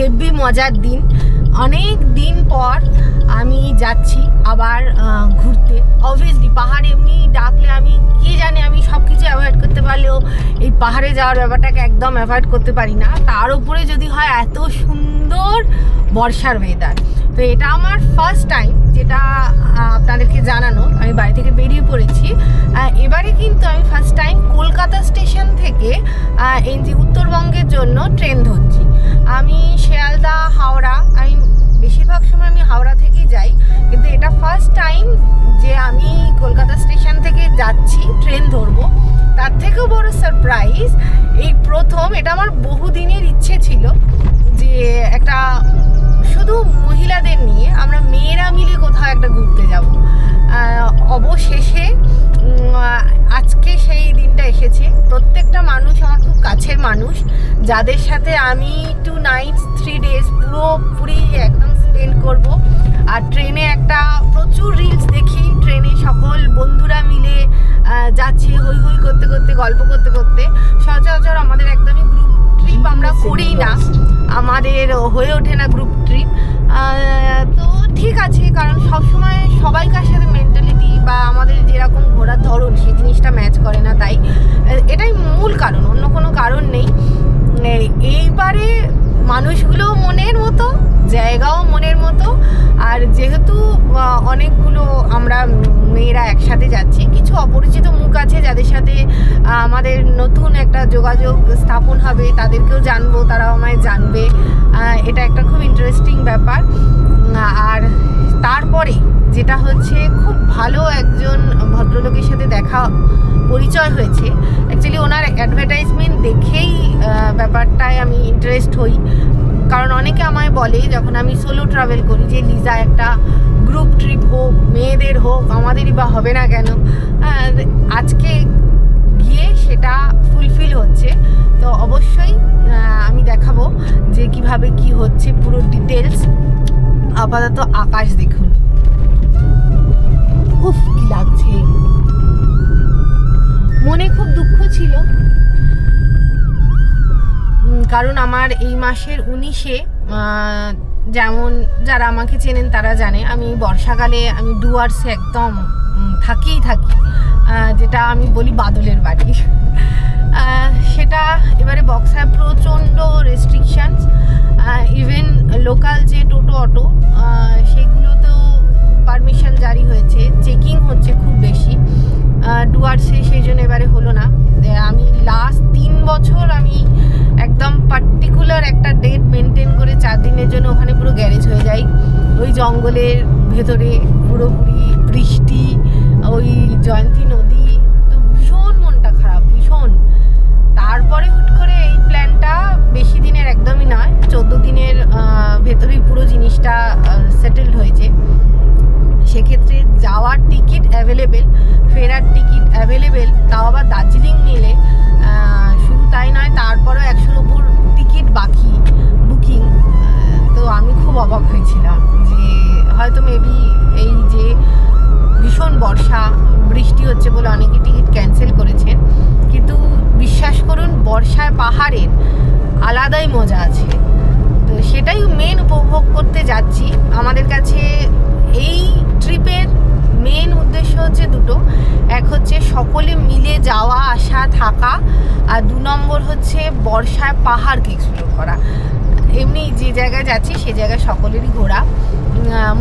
Heavy মজার দিন। অনেক দিন পর আমি যাচ্ছি আবার ঘুরতে। অবভিয়াসলি পাহাড় এমনি ডাকলে আমি, কে জানে আমি সব কিছু অ্যাভয়েড করতে পারলেও এই পাহাড়ে যাওয়ার ব্যাপারটাকে একদম অ্যাভয়েড করতে পারি না। তার উপরে যদি হয় এত সুন্দর বর্ষার ওয়েদার তো এটা আমার ফার্স্ট টাইম যেটা আপনাদেরকে জানানো। আমি বাড়ি থেকে বেরিয়ে পড়েছি। এবারে কিন্তু আমি ফার্স্ট টাইম কলকাতা স্টেশন থেকে এনজি উত্তরবঙ্গের জন্য ট্রেন ধরছি। আমি শিয়ালদা, হাওড়া। আমি বেশিরভাগ সময় আমি হাওড়া থেকেই যাই, কিন্তু এটা ফার্স্ট টাইম যে আমি কলকাতা স্টেশন থেকে যাচ্ছি ট্রেন ধরবো। তার থেকেও বড় সারপ্রাইজ এই প্রথম, এটা আমার বহুদিনের ইচ্ছে ছিল যে একটা শুধু মহিলাদের নিয়ে আমরা মেয়েরা মিলে কোথাও একটা ঘুরতে যাব। অবশেষে যাদের সাথে আমি টু নাইটস থ্রি ডেজ পুরোপুরি একদম স্পেন্ড করব। আর ট্রেনে একটা প্রচুর রিলস দেখি। ট্রেনে সকল বন্ধুরা মিলে যাচ্ছে হই হই করতে করতে গল্প করতে করতে। সচরাচর আমাদের একদমই গ্রুপ ট্রিপ আমরা করি না। আমাদের হয়ে ওঠে না গ্রুপ ট্রিপ তো ঠিক আছে কারণ সবসময় সবাইকার সাথে মেন্টালিটি বা আমাদের যেরকম ঘোরার ধরন সেই জিনিসটা ম্যাচ করে না তাই। এটাই মূল কারণ অন্য কোনো কারণ নেই। এইবারে মানুষগুলো মনের মতো, জায়গাও মনের মতো। আর যেহেতু অনেকগুলো আমরা মেয়েরা একসাথে যাচ্ছি, কিছু অপরিচিত মুখ আছে যাদের সাথে আমাদের নতুন একটা যোগাযোগ স্থাপন হবে, তাদেরকেও জানব, তারাও আমায় জানবে। এটা একটা খুব ইন্টারেস্টিং ব্যাপার। আর তারপরে যেটা হচ্ছে, খুব ভালো একজন ভদ্রলোকের সাথে দেখা, পরিচয় হয়েছে। অ্যাকচুয়ালি ওনার অ্যাডভার্টাইজমেন্ট দেখেই ব্যাপারটায় আমি ইন্টারেস্ট হই। কারণ অনেকে আমায় বলে, যখন আমি সোলো ট্রাভেল করি, যে লিজা একটা গ্রুপ ট্রিপ হোক, মেয়েদের হোক, আমাদেরই বা হবে না কেন আজকে গিয়ে সেটা ফুলফিল হচ্ছে। তো অবশ্যই আমি দেখাবো যে কীভাবে কি হচ্ছে, পুরো ডিটেলস আপাতত আকাশ দেখুন। কারণ আমার এই মাসের উনিশে যেমন যারা আমাকে চেনেন তারা জানে, আমি বর্ষাকালে আমি ডুয়ার্সে একদম থাকিই থাকি যেটা আমি বলি বাদলের বাড়ি। সেটা এবারে বক্সায় প্রচণ্ড রেস্ট্রিকশানস ইভেন লোকাল যে টোটো অটো সেগুলোতেও পারমিশন ডেট মেনটেন করে চার দিনের জন্য ওখানে পুরো গ্যারেজ হয়ে যাই ওই জঙ্গলের ভেতরে পুরোপুরি বৃষ্টি, ওই জয়ন্তী নদী, তো ভীষণ মনটা খারাপ, ভীষণ। তারপরে হুট করে এই প্ল্যানটা বেশি দিনের একদমই নয়, চোদ্দ দিনের ভেতরেই পুরো জিনিসটা সেটেলড হয়েছে। সেক্ষেত্রে যাওয়ার টিকিট অ্যাভেলেবেল ফেরার টিকিট অ্যাভেলেবেল তাও আবার দার্জিলিং মিলে শুধু তাই নয়, তারপরেও একশোর ওপর টিকিট বাকি। আমি খুব অবাক হয়েছিলাম যে হয়তো মেবি এই যে ভীষণ বর্ষা, বৃষ্টি হচ্ছে বলে অনেকে টিকিট ক্যান্সেল করেছেন কিন্তু বিশ্বাস করুন, বর্ষায় পাহাড়ের আলাদাই মজা আছে। তো সেটাই মেন উপভোগ করতে যাচ্ছি। আমাদের কাছে এই ট্রিপের মেন উদ্দেশ্য হচ্ছে দুটো। এক হচ্ছে সকলে মিলে যাওয়া, আসা, থাকা। আর দু নম্বর হচ্ছে বর্ষায় পাহাড়কে এক্সপ্লোর করা। এমনি যে জায়গায় যাচ্ছি, সে জায়গায় সকলেরই ঘোরা।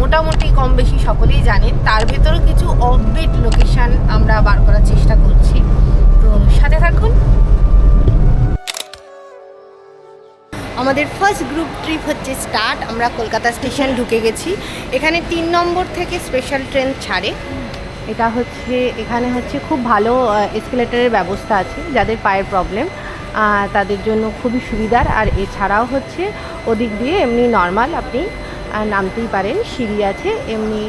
মোটামুটি কম বেশি সকলেই জানেন। তার ভেতরেও কিছু অফবিট লোকেশন আমরা বার করার চেষ্টা করছি। তো সাথে থাকুন। আমাদের ফার্স্ট গ্রুপ ট্রিপ হচ্ছে স্টার্ট আমরা কলকাতা স্টেশন ঢুকে গেছি। এখানে তিন নম্বর থেকে স্পেশাল ট্রেন ছাড়ে। এটা হচ্ছে, এখানে হচ্ছে খুব ভালো এসকেলেটারের ব্যবস্থা আছে, যাদের পায়ের প্রবলেম তাদের জন্য খুবই সুবিধার। আর এছাড়াও হচ্ছে ওদিক দিয়ে এমনি নর্মাল আপনি নামতেই পারেন, সিঁড়ি আছে, এমনি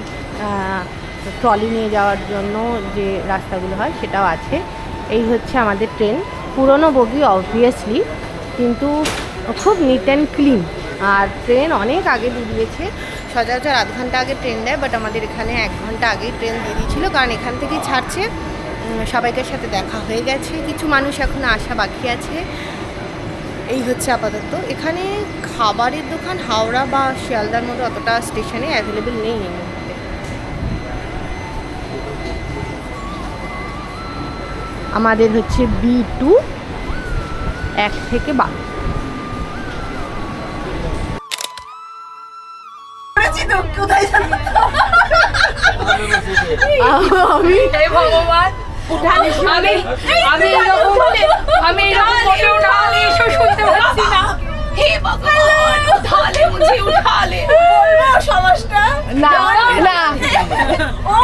ট্রলি নিয়ে যাওয়ার জন্য যে রাস্তাগুলো হয় সেটাও আছে। এই হচ্ছে আমাদের ট্রেন পুরনো বগি অবভিয়াসলি কিন্তু খুব নিট অ্যান্ড ক্লিন আর ট্রেন অনেক আগে দিয়ে দিয়েছে সচরাচর আধ ঘণ্টা আগে ট্রেন দেয় বাট আমাদের এখানে এক ঘণ্টা আগেই ট্রেন দিয়ে দিয়েছিল কারণ এখান থেকেই ছাড়ছে। সবাইকার সাথে দেখা হয়ে গেছে। কিছু মানুষ এখন আসা বাকি আছে। এই হচ্ছে আপাতত। এখানে খাবারের দোকান হাওড়া বা শিয়ালদার মতো অতটা স্টেশনে অ্যাভেলেবেল নেই এই মুহূর্তে। আমাদের হচ্ছে বি টু এক থেকে বারো। আমি ভগবান। আমি আমি এরকম আমি এরকম ফটো উঠালে এসব শুনতে পাচ্ছি না। হে ভগবান উঠালে মুঝে উঠালে বলব সমাজটা না না।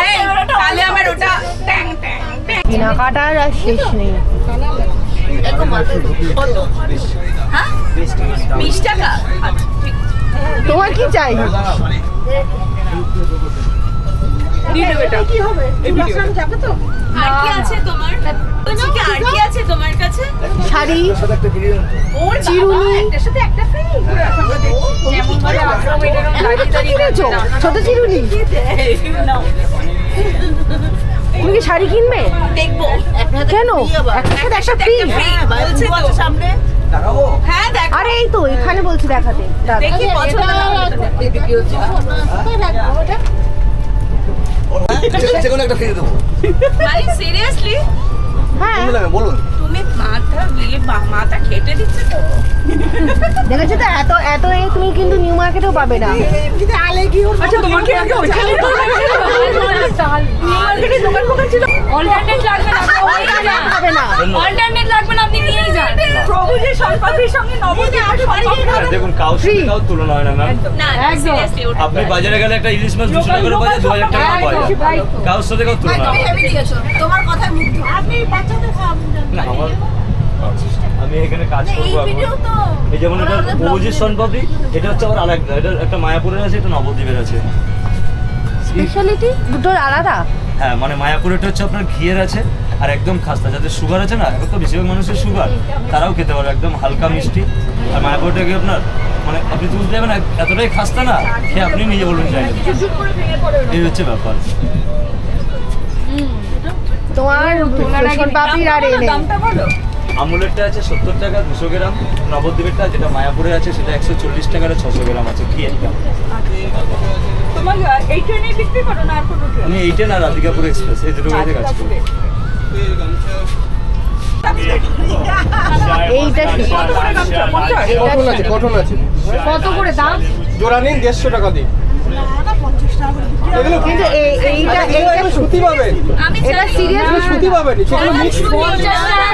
এই, তাহলে আমার ওটা ট্যাং ট্যাং ট্যাং। কেনাকাটার আর শেষ নেই। হ্যাঁ বিশ টাকা? তোমার কি চাই দিয়ে দেবে আর কি আছে তোমার? বলছি কি আর কি আছে তোমার কাছে? শাড়ি। ওর চিরুনি। একটার সাথে একটা ফ্রি যেমন ভাবে আশ্রম এরকম দাঁড়িয়ে দাঁড়িয়ে ছোট চিরুনি। নাও তুমি কি শাড়ি কিনবে? দেখব। কেন? একটা সাথে একটা ফ্রি বলছে তো। সামনে। হ্যাঁ দেখ। আরে এই তো এখানে বলছি দেখাতে। দেখি পছন্দ না। একটা ফিরে দেবো মানে সিরিয়াসলি হ্যাঁ। বলুন তুমি মাথা মাথা খেটে দিচ্ছে তো। দেখেছ তো এত এত এ তুমি কিন্তু নিউ মার্কেটেও পাবে না। আচ্ছা তোমাকে আগে ওইখানে মার্কেটে দোকান ফোকান অল্টারনেট লাগবে না অল্টারনেট লাগবে না। আপনি নিয়েই যান সঙ্গে দেখুন কাউ তুলনা হয় না ম্যাম আপনি বাজারে গেলে একটা ইলিশ মাছ দুশো টাকা করে দু হাজার টাকা পাওয়া যায়। কাউর সাথে কাউ তুলনা হয় না। হেভি দিয়েছ তোমার কথায় মুগ্ধ। আপনি বাচ্চাদের না আমি এখানে কাজ করব এখন। এই যেমন এটা সনপাপড়ি এটা হচ্ছে আবার আলাদা এটা একটা মায়াপুরের আছে এটা নবদ্বীপের আছে। স্পেশালিটি দুটোর আলাদা? হ্যাঁ মানে মায়াপুরেরটা হচ্ছে আপনার ঘিয়ের আছে। আর একদম খাস্তা। যাদের সুগার আছে না এখন তো বেশিরভাগ মানুষের সুগার তারাও খেতে পারে একদম হালকা মিষ্টি। আর মায়াপুরটা কি আপনার? মানে আপনি তুলতে যাবেন এতটাই খাস্তা না সে আপনি নিজে বলবেন চাই এই হচ্ছে ব্যাপার। তোমার রসুন আর এনে দামটা বলো আমুলেরটা আছে সত্তর টাকা দুশো গ্রাম। নবদ্বীপেরটা যেটা মায়াপুরে আছে সেটা একশো চল্লিশ টাকার ছশো গ্রাম আছে আর কোনো আমি এইটা না রাধিকাপুর এক্সপ্রেস এই দুটো কাজ করি। এইটা কটন আছে কটন আছে। কত করে দাম? জোড়া নিন দেড়শো টাকা দিন। কিন্তু এইটা এইটা সুতি পাবেন। এটা সিরিয়াস সুতি পাবেন সেগুলো মিক্স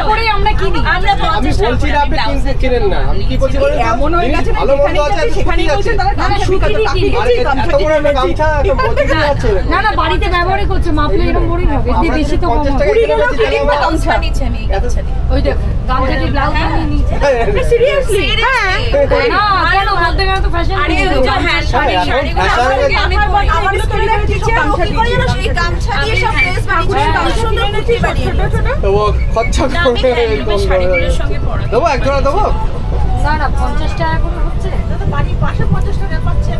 করে আমরা কিনি আমরা আমি বলছি না আপনি কিনতে কিনেন না আমি কি বলছি বলেন এমন হয়ে গেছে ভালো মন্দ আছে আর সুতি আছে আর এত বড় গামছা একটা মজুরি না না বাড়িতে ব্যবহারই করছে মাপলে এরকম বড়ই হবে। বেশি তো কম পঞ্চাশ হবে। টাকা কিলো গামছা নিচ্ছে আমি গামছা ওই দেখো গামছাটি ব্লাউজ বানিয়ে নিয়েছে। সিরিয়াসলি হ্যাঁ না কেন? মধ্যে তো ফ্যাশন আরে শাড়ি হ্যাঁ, আমার শাড়ি- আমি খরচা করে হ্যান্ডলুমের শাড়িগুলোর সঙ্গে পরা দেবো এক জোড়া দেবো? না না পঞ্চাশ টাকা করে হচ্ছে। বাড়ির পাশে পঞ্চাশ টাকা পাচ্ছে।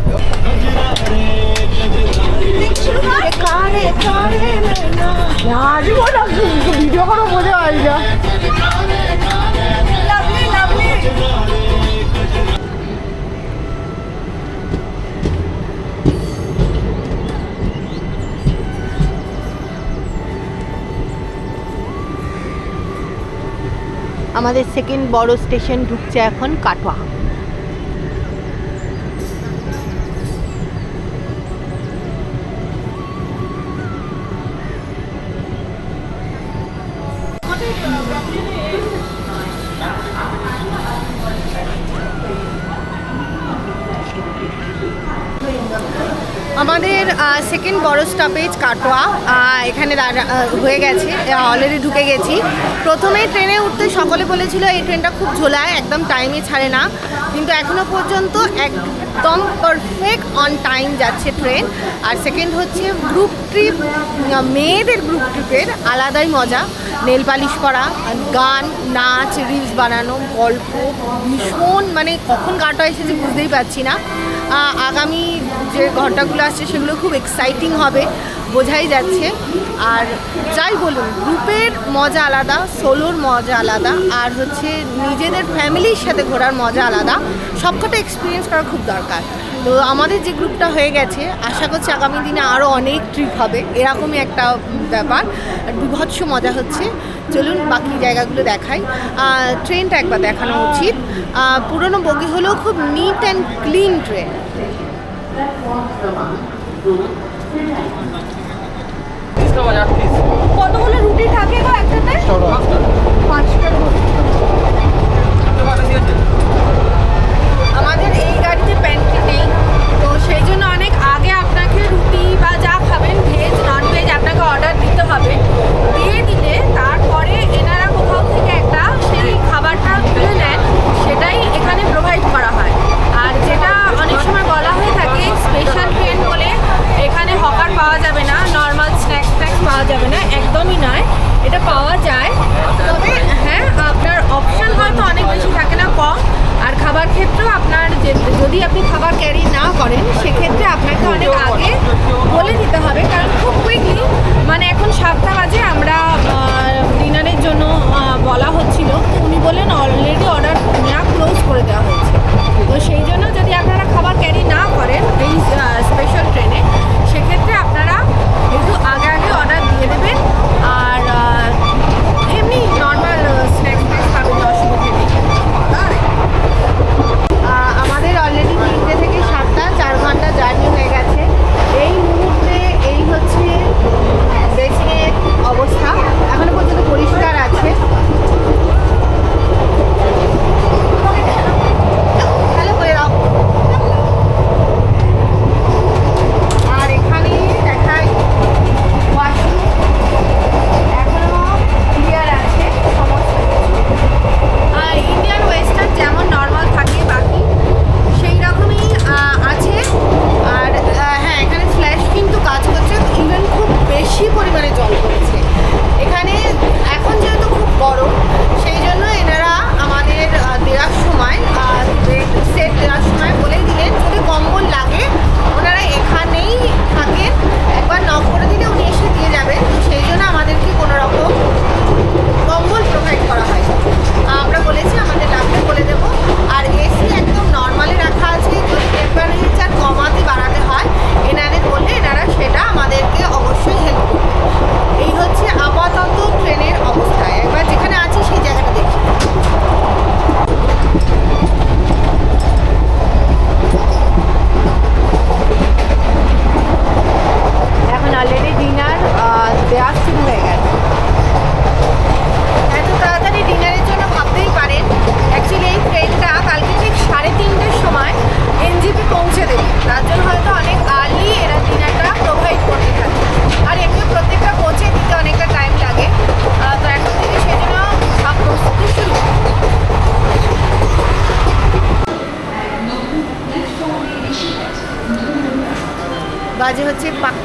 ভিডিও করো বোঝা হয় না। আমাদের সেকেন্ড বড় স্টেশন ঢুকছে এখন কাটোয়া। সেকেন্ড বড় স্টপেজ কাটোয়া। এখানে হয়ে গেছে। অলরেডি ঢুকে গেছি। প্রথমে ট্রেনে উঠতে সকলে বলেছিল, এই ট্রেনটা খুব ঝোলায়, একদম টাইমে ছাড়ে না। কিন্তু এখনও পর্যন্ত একদম পারফেক্ট অন টাইম যাচ্ছে ট্রেন। আর সেকেন্ড হচ্ছে গ্রুপ ট্রিপ মেয়েদের গ্রুপ ট্রিপের আলাদাই মজা। নেল পালিশ করা, গান, নাচ রিলস বানানো, গল্প, ভীষণ মানে কখন কাটোয়া এসেছে বুঝতেই পারছি না। আগামী যে ঘন্টাগুলো আসছে সেগুলো খুব এক্সাইটিং হবে, বোঝাই যাচ্ছে। আর যাই বলুন গ্রুপের মজা আলাদা, সোলোর মজা আলাদা, আর হচ্ছে নিজেদের ফ্যামিলির সাথে ঘোরার মজা আলাদা। সবকটা এক্সপিরিয়েন্স করা খুব দরকার। তো আমাদের যে গ্রুপটা হয়ে গেছে আশা করছি আগামী দিনে আরও অনেক ট্রিপ হবে। এরকমই একটা ব্যাপার আর বিভৎস মজা হচ্ছে। চলুন বাকি জায়গাগুলো দেখাই। ট্রেনটা একবার দেখানো উচিত। পুরনো বগি হলেও খুব নিট অ্যান্ড ক্লিন ট্রেন কতগুলো রুটি থাকে গো একটাতে পাঁচটা আমাদের এই গাড়িতে প্যান্ট্রি নেই তো সেই জন্য সেক্ষেত্রে আপনাকে অনেক আগে বলে দিতে হবে কারণ খুব কুইকলি মানে এখন সাতটা বাজে আমরা ডিনারের জন্য বলা হচ্ছিল। উনি বললেন অলরেডি অর্ডার নেওয়া ক্লোজ করে দেওয়া হয়েছে। তো সেই জন্য যদি আপনারা খাবার ক্যারি না করেন এই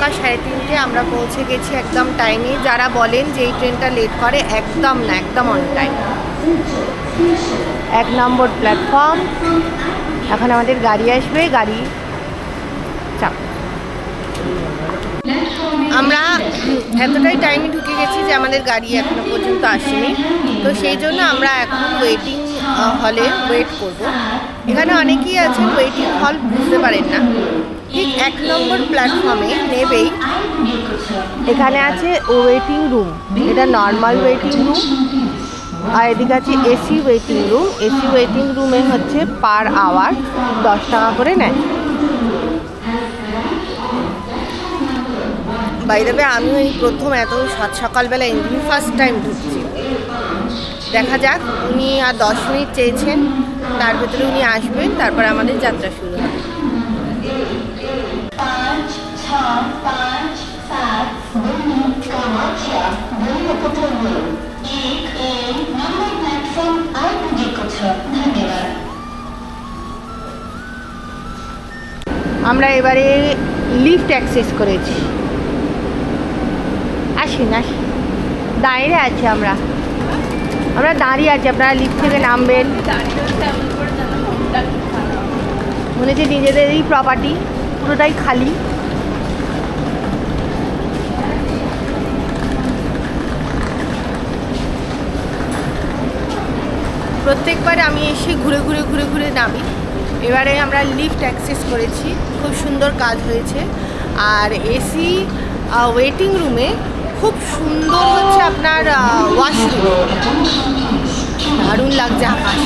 পাক্কা সাড়ে তিনটে আমরা পৌঁছে গেছি একদম টাইমে যারা বলেন যে এই ট্রেনটা লেট করে, একদম না, একদম অন টাইম এক নম্বর প্ল্যাটফর্ম এখন আমাদের গাড়ি আসবে, গাড়ি চাপ। আমরা এতটাই টাইমে ঢুকে গেছি যে আমাদের গাড়ি এখনও পর্যন্ত আসেনি। তো সেই জন্য আমরা এখন ওয়েটিং হলে ওয়েট করব। এখানে অনেকেই আছেন ওয়েটিং হল বুঝতে পারেন না। ঠিক এক নম্বর প্ল্যাটফর্মে নেবেই। এখানে আছে ওয়েটিং রুম এটা নর্মাল ওয়েটিং রুম আর এদিকে আছে AC waiting room AC waiting রুমে হচ্ছে পার আওয়ার দশ টাকা করে নেয়। বাই দেবে আমিও এই প্রথম এত সাত সকালবেলা ইন্টারভিউ ফার্স্ট টাইম ঢুকছি। দেখা যাক, উনি আর দশ মিনিট চেয়েছেন। তার ভেতরে উনি আসবেন, তারপর আমাদের যাত্রা শুরু হবে। আমরা এবারে লিফট অ্যাক্সেস করেছি। আসেন আসেন দাঁড়িয়ে আছি আমরা। আমরা দাঁড়িয়ে আছি, আপনারা লিফট থেকে নামবেন। মনে হচ্ছে নিজেদেরই প্রপার্টি পুরোটাই খালি। প্রত্যেকবার আমি এসে ঘুরে ঘুরে ঘুরে ঘুরে নামি। এবারে আমরা লিফট অ্যাক্সেস করেছি। খুব সুন্দর কাজ হয়েছে। আর এসি ওয়েটিং রুমে খুব সুন্দর হচ্ছে আপনার ওয়াশরুম দারুণ লাগছে আকাশ